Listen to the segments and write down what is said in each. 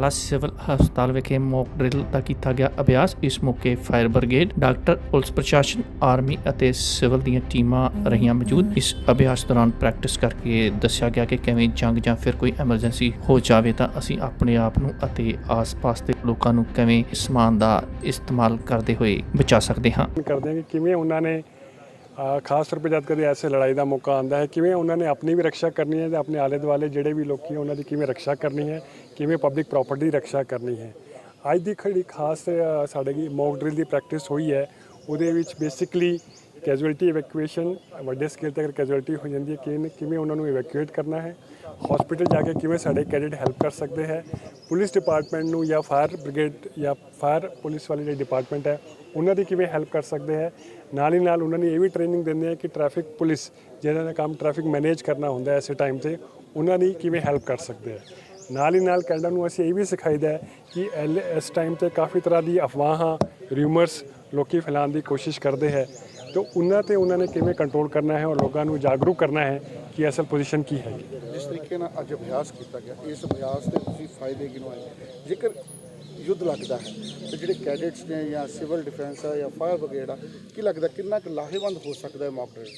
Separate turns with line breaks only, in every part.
Batala civil ਹਸਪਤਾਲ ਵਿਖੇ mock drill ਦਾ ਕੀਤਾ ਗਿਆ ਅਭਿਆਸ। ਇਸ ਮੌਕੇ ਫਾਇਰ ਬ੍ਰਿਗੇਡ, ਡਾਕਟਰ, ਪੁਲਿਸ ਪ੍ਰਸ਼ਾਸਨ, ਆਰਮੀ ਅਤੇ ਸਿਵਲ ਦੀਆਂ ਟੀਮਾਂ ਰਹੀਆਂ ਮੌਜੂਦ। ਇਸ ਅਭਿਆਸ ਦੌਰਾਨ ਪ੍ਰੈਕਟਿਸ ਕਰਕੇ ਦੱਸਿਆ ਗਿਆ ਕਿ ਕਿਵੇਂ ਜੰਗ ਜਾਂ ਫਿਰ ਕੋਈ ਐਮਰਜੈਂਸੀ ਹੋ ਜਾਵੇ ਤਾਂ ਅਸੀਂ ਆਪਣੇ ਆਪ ਨੂੰ ਅਤੇ ਆਸ-ਪਾਸ ਦੇ ਲੋਕਾਂ ਨੂੰ ਕਿਵੇਂ ਸਮਾਨ ਦਾ ਇਸਤੇਮਾਲ ਕਰਦੇ ਹੋਏ ਬਚਾ ਸਕਦੇ ਹਾਂ।
ਕਰਦੇ ਹਾਂ ਕਿ ਕਿਵੇਂ ਉਹਨਾਂ ਨੇ ਖਾਸ ਤੌਰ 'ਤੇ ਜਦ ਕਦੇ ਐਸੇ ਲੜਾਈ ਦਾ ਮੌਕਾ ਆਉਂਦਾ ਹੈ, ਕਿਵੇਂ ਉਹਨਾਂ ਨੇ ਆਪਣੀ ਵੀ ਰੱਖਿਆ ਕਰਨੀ ਹੈ ਤੇ ਆਪਣੇ ਆਲੇ ਦੁਆਲੇ ਜਿਹੜੇ ਵੀ ਲੋਕੀ ਉਹਨਾਂ ਦੀ ਕਿਵੇਂ ਰੱਖਿਆ ਕਰਨੀ ਹੈ, ਕਿਵੇਂ ਪਬਲਿਕ ਪ੍ਰਾਪਰਟੀ ਦੀ ਰੱਖਿਆ ਕਰਨੀ ਹੈ। ਅੱਜ ਦੀ ਖੜੀ ਖਾਸ ਸਾਡੇ ਕੀ ਮੌਕ ਡਰਿਲ ਦੀ ਪ੍ਰੈਕਟਿਸ ਹੋਈ ਹੈ, ਉਹਦੇ ਵਿੱਚ ਬੇਸਿਕਲੀ ਕੈਜੁਅਲਟੀ ਇਵੈਕੂਏਸ਼ਨ ਵੱਡੇ ਸਕੇਲ ਤੇ ਅਗਰ ਕੈਜੁਅਲਟੀ ਹੋ ਜਾਂਦੀ ਹੈ, ਕਿਵੇਂ ਕਿਵੇਂ ਉਹਨਾਂ ਨੂੰ ਇਵੈਕੂਏਟ ਕਰਨਾ ਹੈ ਹਸਪੀਟਲ ਜਾ ਕੇ ਕਿਵੇਂ ਸਾਡੇ ਕੈਡਿਟ ਹੈਲਪ ਕਰ ਸਕਦੇ ਹੈ, ਪੁਲਿਸ ਡਿਪਾਰਟਮੈਂਟ ਨੂੰ ਜਾਂ ਫਾਇਰ ਬ੍ਰਿਗੇਡ ਜਾਂ ਫਾਇਰ ਪੁਲਿਸ ਵਾਲੀ ਜਿਹੜੀ ਡਿਪਾਰਟਮੈਂਟ ਹੈ ਉਹਨਾਂ ਦੀ ਕਿਵੇਂ ਹੈਲਪ ਕਰ ਸਕਦੇ ਹੈ। ਨਾਲ ਹੀ ਨਾਲ ਉਹਨਾਂ ਨੇ ਇਹ ਵੀ ਟ੍ਰੇਨਿੰਗ ਦਿੰਦੇ ਆ ਕਿ ਟ੍ਰੈਫਿਕ ਪੁਲਿਸ ਜਿਹਨਾਂ ਦਾ ਕੰਮ ਟ੍ਰੈਫਿਕ ਮੈਨੇਜ ਕਰਨਾ ਹੁੰਦਾ ਹੈ ਐਸੇ ਟਾਈਮ ਤੇ, ਉਹਨਾਂ ਦੀ ਕਿਵੇਂ ਹੈਲਪ ਕਰ ਸਕਦੇ ਹੈ। ਨਾਲ ਹੀ ਨਾਲ ਕੈਨੇਡਾ ਨੂੰ ਅਸੀਂ ਇਹ ਵੀ ਸਿਖਾਈਦਾ ਹੈ ਕਿ ਐਲ- ਇਸ ਟਾਈਮ ਤੇ ਕਾਫੀ ਤਰ੍ਹਾਂ ਦੀ ਅਫਵਾਹਾਂ ਰਿਊਮਰਸ ਲੋਕੀ ਫੈਲਾਉਣ ਦੀ ਕੋਸ਼ਿਸ਼ ਕਰਦੇ ਹੈ। ਤੇ ਉਹਨਾਂ ਤੇ ਉਹਨਾਂ ਨੇ ਕਿਵੇਂ ਕੰਟਰੋਲ ਕਰਨਾ ਹੈ ਔਰ ਲੋਕਾਂ ਨੂੰ ਜਾਗਰੂਕ ਕਰਨਾ ਹੈ ਕਿ ਅਸਲ ਪੋਜੀਸ਼ਨ ਕੀ ਹੈ
ਜਿਸ ਤਰੀਕੇ ਨਾਲ ਅੱਜ ਅਭਿਆਸ ਕੀਤਾ ਗਿਆ, ਇਸ ਅਭਿਆਸ ਦੇ ਤੁਸੀਂ ਫਾਇਦੇ ਗਿਣਵਾਏ ਜੇਕਰ ਯੁੱਧ ਲੱਗਦਾ ਹੈ। ਤੇ ਜਿਹੜੇ ਕੈਡਿਟਸ ਨੇ ਜਾਂ ਸਿਵਲ ਡਿਫੈਂਸ ਆ ਜਾਂ ਫਾਇਰ ਬ੍ਰਿਗੇਡ ਆ, ਕੀ ਲੱਗਦਾ ਕਿੰਨਾ ਕੁ ਲਾਹੇਵੰਦ ਹੋ ਸਕਦਾ ਹੈ ਮੌਕ ਡਰਿਲ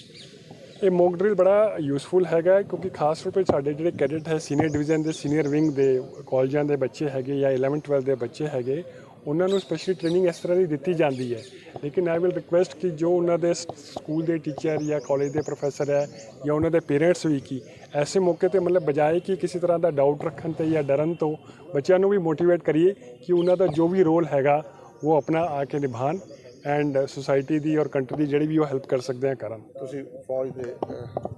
ਇਹ ਮੌਕ ਡਰਿਲ ਬੜਾ ਯੂਸਫੁਲ ਹੈਗਾ ਕਿਉਂਕਿ ਖਾਸ ਤੌਰ 'ਤੇ ਸਾਡੇ ਜਿਹੜੇ ਕੈਡਿਟ ਹੈ ਸੀਨੀਅਰ ਡਿਵੀਜ਼ਨ ਦੇ ਸੀਨੀਅਰ ਵਿੰਗ ਦੇ ਕਾਲਜਾਂ ਦੇ ਬੱਚੇ ਹੈਗੇ ਜਾਂ 11 12 ਦੇ ਬੱਚੇ ਹੈਗੇ ਉਹਨਾਂ ਨੂੰ ਸਪੈਸ਼ਲੀ ਟ੍ਰੇਨਿੰਗ ਇਸ ਤਰ੍ਹਾਂ ਦੀ ਦਿੱਤੀ ਜਾਂਦੀ ਹੈ। ਲੇਕਿਨ ਆਈ ਵਿਲ ਰਿਕੁਐਸਟ ਕਿ ਜੋ ਉਹਨਾਂ ਦੇ ਸਕੂਲ ਦੇ ਟੀਚਰ ਜਾਂ ਕਾਲਜ ਦੇ ਪ੍ਰੋਫੈਸਰ ਹੈ ਜਾਂ ਉਹਨਾਂ ਦੇ ਪੇਰੈਂਟਸ ਵੀ ਕੀ, ਐਸੇ ਮੌਕੇ ਤੇ ਮਤਲਬ ਬਜਾਏ ਕਿ ਕਿਸੇ ਤਰ੍ਹਾਂ ਦਾ ਡਾਊਟ ਰੱਖਣ ਤੇ ਜਾਂ ਡਰਨ ਤੋਂ ਬੱਚਿਆਂ ਨੂੰ ਵੀ ਮੋਟੀਵੇਟ ਕਰੀਏ ਕਿ ਉਹਨਾਂ ਦਾ ਜੋ ਵੀ ਰੋਲ ਹੈਗਾ, ਉਹ ਆਪਣਾ ਆ ਕੇ ਨਿਭਾਣ ਐਂਡ ਸੁਸਾਇਟੀ ਦੀ ਔਰ ਕੰਟਰੀ ਦੀ ਜਿਹੜੀ ਵੀ ਉਹ ਹੈਲਪ ਕਰ ਸਕਦੇ ਆ ਕਰਨ।
ਤੁਸੀਂ ਫੌਜ ਦੇ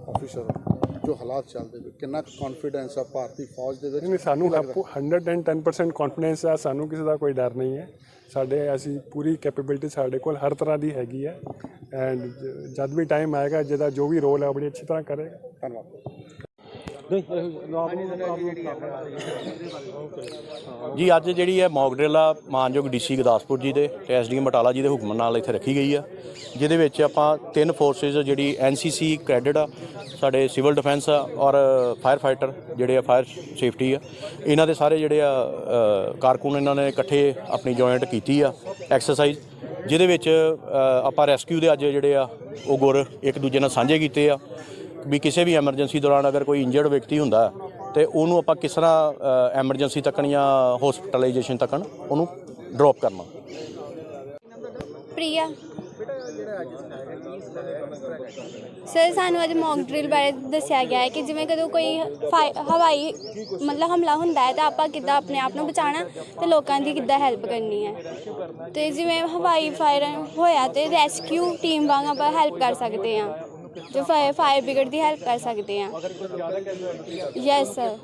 ਆਫੀਸਰ ਜੋ ਹਾਲਾਤ ਚੱਲਦੇ ਪਏ ਕਿੰਨਾ ਕੌਨਫੀਡੈਂਸ ਆ ਭਾਰਤੀ ਫੌਜ ਦੇ ਵਿੱਚ?
ਨਹੀਂ ਸਾਨੂੰ
ਕੀ ਲੱਗਦਾ?
110% ਕੌਨਫੀਡੈਂਸ ਹੈ ਸਾਨੂੰ ਕਿਸੇ ਦਾ ਕੋਈ ਡਰ ਨਹੀਂ ਹੈ। ਸਾਡੇ ਅਸੀਂ ਪੂਰੀ ਕੈਪੇਬਿਲਿਟੀ ਸਾਡੇ ਕੋਲ ਹਰ ਤਰ੍ਹਾਂ ਦੀ ਹੈਗੀ ਹੈ ਐਂਡ ਜਦ ਵੀ ਟਾਈਮ ਆਏਗਾ ਜਿਹਦਾ ਜੋ ਵੀ ਰੋਲ ਹੈ ਬੜੀ ਅੱਛੀ ਤਰ੍ਹਾਂ ਕਰੇਗਾ।
ਧੰਨਵਾਦ।
ਜੀ, ਅੱਜ ਜਿਹੜੀ ਹੈ ਮੌਕ ਡਰਿਲ ਆ, ਮਾਨਯੋਗ ਡੀਸੀ ਗੁਰਦਾਸਪੁਰ ਜੀ ਦੇ ਤੇ ਐਸਡੀਐਮ ਬਟਾਲਾ ਜੀ ਦੇ ਹੁਕਮ ਨਾਲ ਇੱਥੇ ਰੱਖੀ ਗਈ ਆ, ਜਿਹਦੇ ਵਿੱਚ ਆਪਾਂ ਤਿੰਨ ਫੋਰਸਿਸ ਜਿਹੜੀ ਐਨਸੀਸੀ ਕ੍ਰੈਡਿਟ ਆ, ਸਾਡੇ ਸਿਵਲ ਡਿਫੈਂਸ ਆ ਔਰ ਫਾਇਰ ਫਾਈਟਰ ਜਿਹੜੇ ਆ ਫਾਇਰ ਸੇਫਟੀ ਆ। ਇਹਨਾਂ ਦੇ ਸਾਰੇ ਜਿਹੜੇ ਆ ਕਾਰਕੁਨ ਇਹਨਾਂ ਨੇ ਇਕੱਠੇ ਆਪਣੀ ਜੁਆਇੰਟ ਕੀਤੀ ਆ ਐਕਸਰਸਾਈਜ਼ ਜਿਹਦੇ ਵਿੱਚ ਆਪਾਂ ਰੈਸਕਿਊ ਦੇ ਅੱਜ ਜਿਹੜੇ ਆ, ਉਹ ਗੁਰ ਇੱਕ ਦੂਜੇ ਨਾਲ ਸਾਂਝੇ ਕੀਤੇ ਆ। ਵੀ ਕਿਸੇ ਵੀ ਐਮਰਜੈਂਸੀ ਦੌਰਾਨ ਅਗਰ ਕੋਈ ਇੰਜਰਡ ਵਿਅਕਤੀ ਹੁੰਦਾ ਤੇ ਉਹਨੂੰ ਆਪਾਂ ਕਿਸ ਤਰ੍ਹਾਂ ਐਮਰਜੈਂਸੀ ਤੱਕਣ ਜਾਂ ਹਸਪੀਟਲਾਈਜੇਸ਼ਨ ਤੱਕਣ, ਉਹਨੂੰ ਡ੍ਰੌਪ ਕਰਨਾ।
ਪ੍ਰਿਆ। ਸਰ, ਸਾਨੂੰ ਅੱਜ ਮੌਕ ਡਰਿਲ ਬਾਰੇ ਦੱਸਿਆ ਗਿਆ ਹੈ ਕਿ ਜਿਵੇਂ ਕਦੋਂ ਕੋਈ ਫਾਈ- ਹਵਾਈ ਮਤਲਬ ਹਮਲਾ ਹੁੰਦਾ ਹੈ ਤਾਂ ਆਪਾਂ ਕਿੱਦਾਂ ਆਪਣੇ ਆਪ ਨੂੰ ਬਚਾਉਣਾ ਤੇ ਲੋਕਾਂ ਦੀ ਕਿੱਦਾਂ ਹੈਲਪ ਕਰਨੀ ਹੈ। ਤੇ ਜਿਵੇਂ ਹਵਾਈ ਫਾਇਰ ਹੋਇਆ ਤੇ ਰੈਸਕਿਊ ਟੀਮ ਵਾਂਗ ਆਪਾਂ ਹੈਲਪ ਕਰ ਸਕਦੇ ਹਾਂ। ਜੋ ਫਾਇਰ ਫਾਇਰ ਬ੍ਰਿਗੇਡ ਦੀ ਹੈਲਪ ਕਰ ਸਕਦੇ ਹਾਂ। ਯੈਸ ਸਰ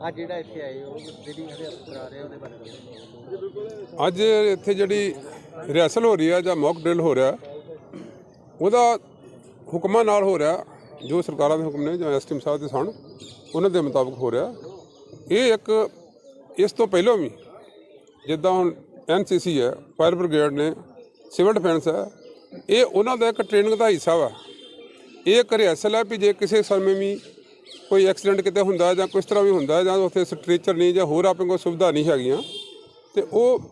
ਅੱਜ ਜਿਹੜਾ ਇੱਥੇ ਆਏ ਹੋ ਜਿਹੜੀ ਹਰੇ ਕਰਾ ਰਹੇ ਉਹਦੇ ਬਾਰੇ
ਅੱਜ ਇੱਥੇ ਜਿਹੜੀ ਰਿਹਰਸਲ ਹੋ ਰਹੀ ਹੈ ਜਾਂ ਮੌਕ ਡਰਿਲ ਹੋ ਰਿਹਾ ਉਹਦਾ ਹੁਕਮਾਂ ਨਾਲ ਹੋ ਰਿਹਾ ਜੋ ਸਰਕਾਰਾਂ ਦੇ ਹੁਕਮ ਨੇ ਜਾਂ ਐਸਟੀਐਮ ਸਾਹਿਬ ਦੇ ਸਨ ਉਹਨਾਂ ਦੇ ਮੁਤਾਬਕ ਹੋ ਰਿਹਾ। ਇਹ ਇੱਕ ਇਸ ਤੋਂ ਪਹਿਲਾਂ ਵੀ ਜਿੱਦਾਂ ਹੁਣ ਐਨਸੀਸੀ ਹੈ, ਫਾਇਰ ਬ੍ਰਿਗੇਡ ਨੇ, ਸਿਵਲ ਡਿਫੈਂਸ ਹੈ, ਇਹ ਉਹਨਾਂ ਦਾ ਇੱਕ ਟ੍ਰੇਨਿੰਗ ਦਾ ਹਿੱਸਾ ਵਾ। ਇਹ ਇੱਕ ਰਿਹਰਸਲ ਹੈ ਵੀ ਜੇ ਕਿਸੇ ਸਮੇਂ ਵੀ ਕੋਈ ਐਕਸੀਡੈਂਟ ਕਿਤੇ ਹੁੰਦਾ ਜਾਂ ਕਿਸ ਤਰ੍ਹਾਂ ਵੀ ਹੁੰਦਾ ਜਾਂ ਉੱਥੇ ਸਟ੍ਰੈਚਰ ਨਹੀਂ ਜਾਂ ਹੋਰ ਆਪਣੇ ਕੋਲ ਸੁਵਿਧਾ ਨਹੀਂ ਹੈਗੀਆਂ, ਤੇ ਉਹ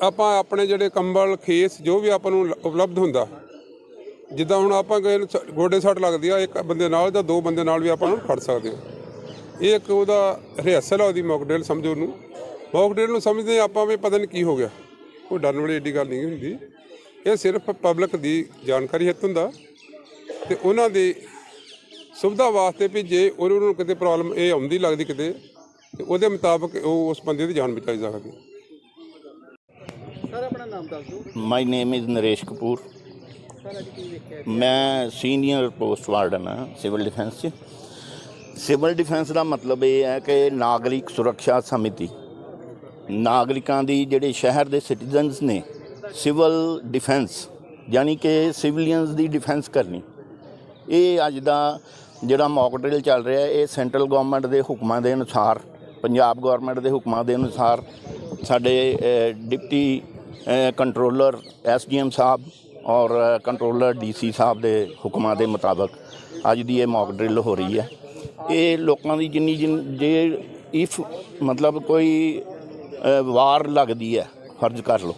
ਆਪਾਂ ਆਪਣੇ ਜਿਹੜੇ ਕੰਬਲ, ਖੇਸ ਜੋ ਵੀ ਆਪਾਂ ਨੂੰ ਉਪਲਬਧ ਹੁੰਦਾ, ਜਿੱਦਾਂ ਹੁਣ ਆਪਾਂ ਕਿਸੇ ਸ- ਗੋਡੇ ਸੱਟ ਲੱਗਦੀ ਆ, ਇੱਕ ਬੰਦੇ ਨਾਲ ਜਾਂ ਦੋ ਬੰਦੇ ਨਾਲ ਵੀ ਆਪਾਂ ਨੂੰ ਫੜ ਸਕਦੇ ਹਾਂ। ਇਹ ਇੱਕ ਉਹਦਾ ਰਿਹਰਸਲ ਆ ਉਹਦੀ ਮੌਕ ਡਰਿਲ ਸਮਝੋ ਉਹਨੂੰ। ਮੌਕ ਡਰਿਲ ਨੂੰ ਸਮਝਦੇ ਆਪਾਂ ਵੀ ਪਤਾ ਨਹੀਂ ਕੀ ਹੋ ਗਿਆ। ਕੋਈ ਡਰਨ ਵਾਲੀ ਏਡੀ ਗੱਲ ਨਹੀਂ ਹੁੰਦੀ। ਇਹ ਸਿਰਫ ਪਬਲਿਕ ਦੀ ਜਾਣਕਾਰੀ ਹਿੱਤ ਹੁੰਦਾ। ਤੇ ਉਹਨਾਂ ਦੀ ਸੁਵਿਧਾ ਵਾਸਤੇ ਵੀ ਜੇ ਉਹਨਾਂ ਨੂੰ ਕਿਤੇ ਪ੍ਰੋਬਲਮ ਇਹ ਆਉਂਦੀ ਲੱਗਦੀ ਕਿਤੇ ਤੇ ਉਹਦੇ ਮੁਤਾਬਕ ਉਹ ਉਸ ਬੰਦੇ ਦੀ ਜਾਨ ਬਚਾਈ ਸਕਦੀ।
ਸਰ ਆਪਣਾ ਨਾਮ ਦੱਸ ਦਿਓ।
My name is Naresh Kapoor ਮੈਂ ਸੀਨੀਅਰ ਪੋਸਟ ਵਾਰਡਨ ਹਾਂ ਸਿਵਲ ਡਿਫੈਂਸ 'ਚ। ਸਿਵਲ ਡਿਫੈਂਸ ਦਾ ਮਤਲਬ ਇਹ ਹੈ ਕਿ ਨਾਗਰਿਕ ਸੁਰੱਖਿਆ ਸਮਿਤੀ ਨਾਗਰਿਕਾਂ ਦੀ ਜਿਹੜੇ ਸ਼ਹਿਰ ਦੇ ਸਿਟੀਜ਼ਨਸ ਨੇ ਸਿਵਲ ਡਿਫੈਂਸ ਯਾਨੀ ਕਿ ਸਿਵਲੀਅਨਸ ਦੀ ਡਿਫੈਂਸ ਕਰਨੀ। ਇਹ ਅੱਜ ਦਾ ਜਿਹੜਾ ਮੌਕ ਡਰਿਲ ਚੱਲ ਰਿਹਾ ਇਹ ਸੈਂਟਰਲ ਗਵਰਨਮੈਂਟ ਦੇ ਹੁਕਮਾਂ ਦੇ ਅਨੁਸਾਰ ਪੰਜਾਬ ਗਵਰਨਮੈਂਟ ਦੇ ਹੁਕਮਾਂ ਦੇ ਅਨੁਸਾਰ ਸਾਡੇ ਅ, ਡਿਪਟੀ ਅ, ਕੰਟਰੋਲਰ ਐਸਡੀਐਮ ਸਾਹਿਬ ਔਰ ਕੰਟਰੋਲਰ ਡੀਸੀ ਸਾਹਿਬ ਦੇ ਹੁਕਮਾਂ ਦੇ ਮੁਤਾਬਕ ਅੱਜ ਦੀ ਇਹ ਮੌਕ ਡਰਿਲ ਹੋ ਰਹੀ ਹੈ। ਇਹ ਲੋਕਾਂ ਦੀ ਜਿੰਨੀ ਜਿੰਨ ਜੇ ਇਫ ਮਤਲਬ ਕੋਈ ਵਾਰ ਲੱਗਦੀ ਹੈ, ਫਰਜ਼ ਕਰ ਲਓ।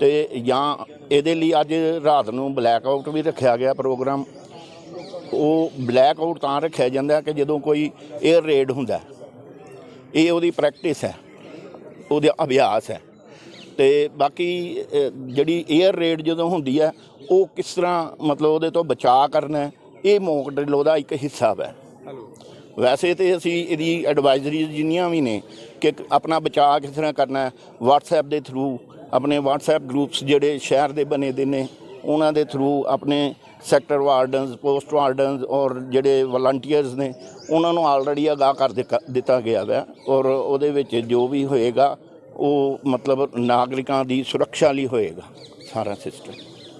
ਤੇ ਜਾਂ ਇਹਦੇ ਲਈ ਅੱਜ ਰਾਤ ਨੂੰ ਬਲੈਕ ਆਊਟ ਵੀ ਰੱਖਿਆ ਗਿਆ ਪ੍ਰੋਗਰਾਮ ਉਹ ਬਲੈਕ ਆਊਟ ਤਾਂ ਰੱਖਿਆ ਜਾਂਦਾ ਕਿ ਜਦੋਂ ਕੋਈ 에ਅਰ ਰੇਡ ਹੁੰਦਾ ਇਹ ਉਹਦੀ ਪ੍ਰੈਕਟਿਸ ਹੈ, ਉਹਦਾ ਅਭਿਆਸ ਹੈ। ਤੇ ਬਾਕੀ ਜਿਹੜੀ 에ਅਰ ਰੇਡ ਜਦੋਂ ਹੁੰਦੀ ਹੈ, ਉਹ ਕਿਸ ਤਰ੍ਹਾਂ ਮਤਲਬ ਉਹਦੇ ਤੋਂ ਬਚਾਅ ਕਰਨਾ ਇਹ ਮੌਕ ਡਰਿਲ ਉਹਦਾ ਇੱਕ ਹਿੱਸਾ ਹੈ। ਵੈਸੇ ਤੇ ਅਸੀਂ ਇਹਦੀ ਐਡਵਾਈਜ਼ਰੀਜ਼ ਜਿੰਨੀਆਂ ਵੀ ਨੇ ਕਿ ਆਪਣਾ ਬਚਾਅ ਕਿਸ ਤਰ੍ਹਾਂ ਕਰਨਾ ਹੈ, WhatsApp ਦੇ ਥਰੂ ਆਪਣੇ WhatsApp ਗਰੁੱਪਸ ਜਿਹੜੇ ਸ਼ਹਿਰ ਦੇ ਬਣੇ ਦੇ ਨੇ, ਉਹਨਾਂ ਦੇ ਥਰੂ ਆਪਣੇ ਸੈਕਟਰ ਵਾਰਡਨਸ ਪੋਸਟ ਵਾਰਡਨਸ ਔਰ ਜਿਹੜੇ ਵਲੰਟੀਅਰਸ ਨੇ, ਉਹਨਾਂ ਨੂੰ ਆਲਰੇਡੀ ਅਗਾਹ ਕਰ ਦਿੱਤਾ- ਦਿੱਤਾ ਗਿਆ ਹੈ ਔਰ ਉਹਦੇ ਵਿੱਚ ਜੋ ਵੀ ਹੋਏਗਾ, ਉਹ ਮਤਲਬ ਨਾਗਰਿਕਾਂ ਦੀ ਸੁਰੱਖਿਆ ਲਈ ਹੋਏਗਾ, ਸਾਰਾ ਸਿਸਟਮ